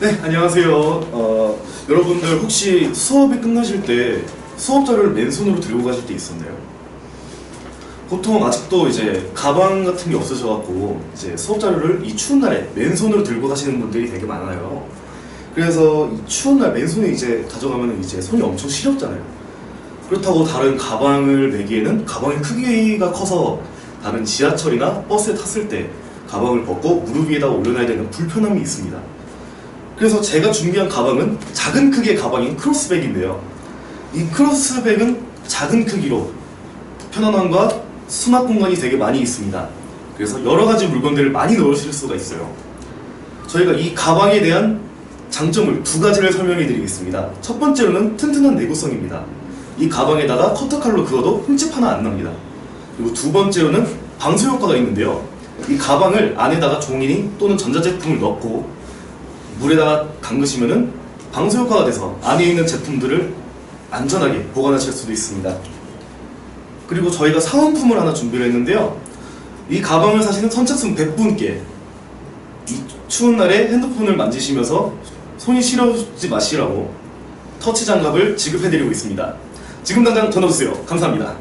네, 안녕하세요. 어, 여러분들 혹시 수업이 끝나실 때 수업 자료를 맨손으로 들고 가실 때 있었나요? 보통 아직도 이제 가방 같은 게 없으셔갖고 이제 수업 자료를 이 추운 날에 맨손으로 들고 가시는 분들이 되게 많아요. 그래서 이 추운 날 맨손에 이제 가져가면 이제 손이 엄청 시렵잖아요. 그렇다고 다른 가방을 매기에는 가방의 크기가 커서 다른 지하철이나 버스에 탔을 때 가방을 벗고 무릎 위에다 올려놔야 되는 불편함이 있습니다. 그래서 제가 준비한 가방은 작은 크기의 가방인 크로스백인데요. 이 크로스백은 작은 크기로 편안함과 수납 공간이 되게 많이 있습니다. 그래서 여러 가지 물건들을 많이 넣으실 수가 있어요. 저희가 이 가방에 대한 장점을 두 가지를 설명해 드리겠습니다. 첫 번째로는 튼튼한 내구성입니다. 이 가방에다가 커터칼로 그어도 흠집 하나 안 납니다. 그리고 두 번째로는 방수 효과가 있는데요. 이 가방을 안에다가 종이니 또는 전자제품을 넣고 물에다가 담그시면은 방수 효과가 돼서 안에 있는 제품들을 안전하게 보관하실 수도 있습니다. 그리고 저희가 사은품을 하나 준비를 했는데요. 이 가방을 사시는 선착순 100분께 이 추운 날에 핸드폰을 만지시면서 손이 시려지 마시라고 터치 장갑을 지급해드리고 있습니다. 지금 당장 전화 주세요. 감사합니다.